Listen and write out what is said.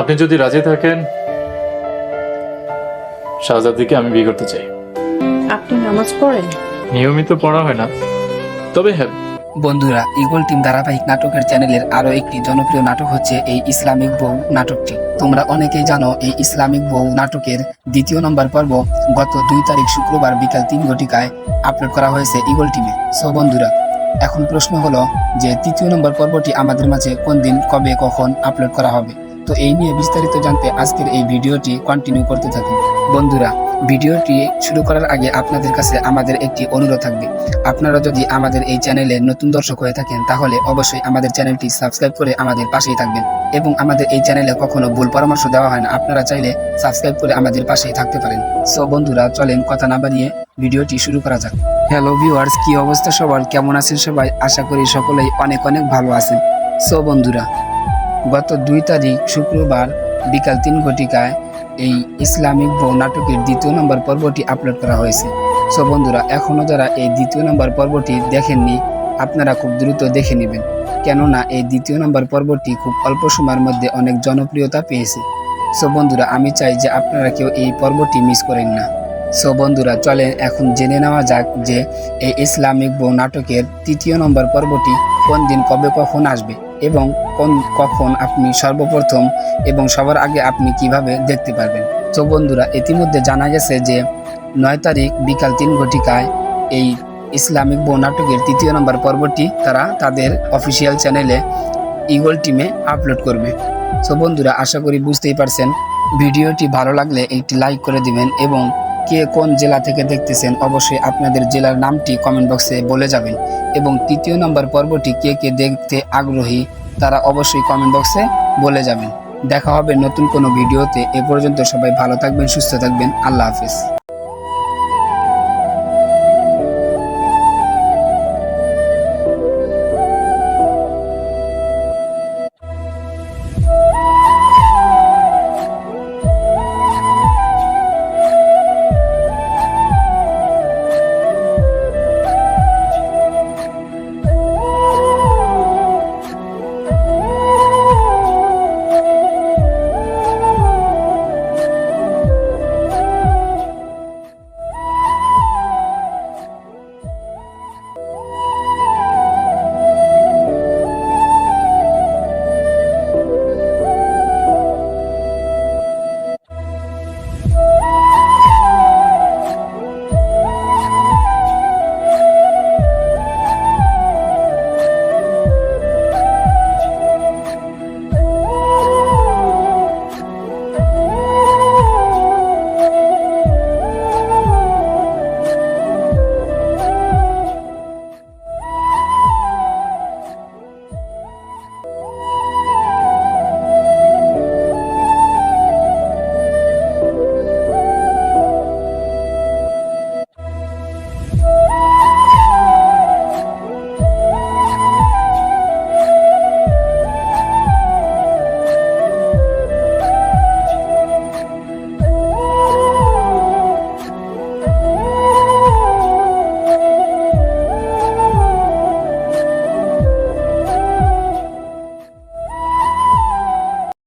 আপনি যদি রাজি থাকেন শাহজাদিকে আমি বিয়ে করতে চাই। আপনি নামাজ পড়েন? নিয়মিত পড়া হয় না। তবে হ্যাঁ। বন্ধুরা ইগল টিম ধারাবাহিক নাটকের চ্যানেলের আরও একটি জনপ্রিয় নাটক হচ্ছে এই ইসলামিক বউ নাটকটি। তোমরা অনেকেই জানো এই ইসলামিক বউ নাটকের দ্বিতীয় নম্বর পর্ব গত দুই তারিখ শুক্রবার বিকাল তিন ঘটিকায় আপলোড করা হয়েছে ইগল টিমে। সো বন্ধুরা এখন প্রশ্ন হলো যে তৃতীয় নম্বর পর্বটি আমাদের মাঝে কোন দিন কবে কখন আপলোড করা হবে? তো এই নিয়ে বিস্তারিত জানতে আজকের এই ভিডিওটি কন্টিনিউ করতে থাকুন। বন্ধুরা, ভিডিওটি শুরু করার আগে আপনাদের কাছে আমাদের একটি অনুরোধ থাকবে। আপনারা যদি আমাদের এই চ্যানেলে নতুন দর্শক হয়ে থাকেন, তাহলে অবশ্যই আমাদের চ্যানেলটি সাবস্ক্রাইব করে আমাদের পাশেই থাকবেন এবং আমাদের এই চ্যানেলে কখনো ভুল পরামর্শ দেওয়া হয় না। আপনারা চাইলে সাবস্ক্রাইব করে আমাদের পাশেই থাকতে পারেন। সো বন্ধুরা, চলেন কথা না বাড়িয়ে ভিডিওটি শুরু করা যাক। হ্যালো ভিউয়ার্স কি অবস্থা সবার? কেমন আছেন সবাই? আশা করি সকলেই অনেক অনেক ভালো আছেন। সো বন্ধুরা গত দুই তারিখ শুক্রবার বিকাল তিন ঘটিকায় এই ইসলামিক বউ নাটকের দ্বিতীয় নম্বর পর্বটি আপলোড করা হয়েছে। সো বন্ধুরা এখনও যারা এই দ্বিতীয় নম্বর পর্বটি দেখেননি, আপনারা খুব দ্রুত দেখে নেবেন। কেননা এই দ্বিতীয় নম্বর পর্বটি খুব অল্প সময়ের মধ্যে অনেক জনপ্রিয়তা পেয়েছে। সো বন্ধুরা, আমি চাই যে আপনারা কেউ এই পর্বটি মিস করেন না। সো বন্ধুরা, চলেন এখন জেনে নেওয়া যাক যে এই ইসলামিক বউ নাটকের তৃতীয় নম্বর পর্বটি কোন দিন কবে কখন আসবে। এবং কোন কখন আপনি সর্বপ্রথম এবং সবার আগে আপনি কীভাবে দেখতে পারবেন? তো বন্ধুরা, ইতিমধ্যে জানা গেছে যে নয় তারিখ বিকাল তিন ঘটিকায় এই ইসলামিক বউ নাটকের তৃতীয় নম্বর পর্বটি তারা তাদের অফিসিয়াল চ্যানেলে ইগল টিমে আপলোড করবে। তো বন্ধুরা, আশা করি বুঝতেই পারছেন। ভিডিওটি ভালো লাগলে একটি লাইক করে দিবেন এবং কে কোন জেলা থেকে দেখতেছেন, অবশ্যই আপনাদের জেলার নামটি কমেন্ট বক্সে বলে যাবেন। এবং তৃতীয় নম্বর পর্বটি কে কে দেখতে আগ্রহী, তারা অবশ্যই কমেন্ট বক্সে বলে যাবেন। দেখা হবে নতুন কোনো ভিডিওতে। এ পর্যন্ত সবাই ভালো থাকবেন, সুস্থ থাকবেন। আল্লাহ হাফিজ।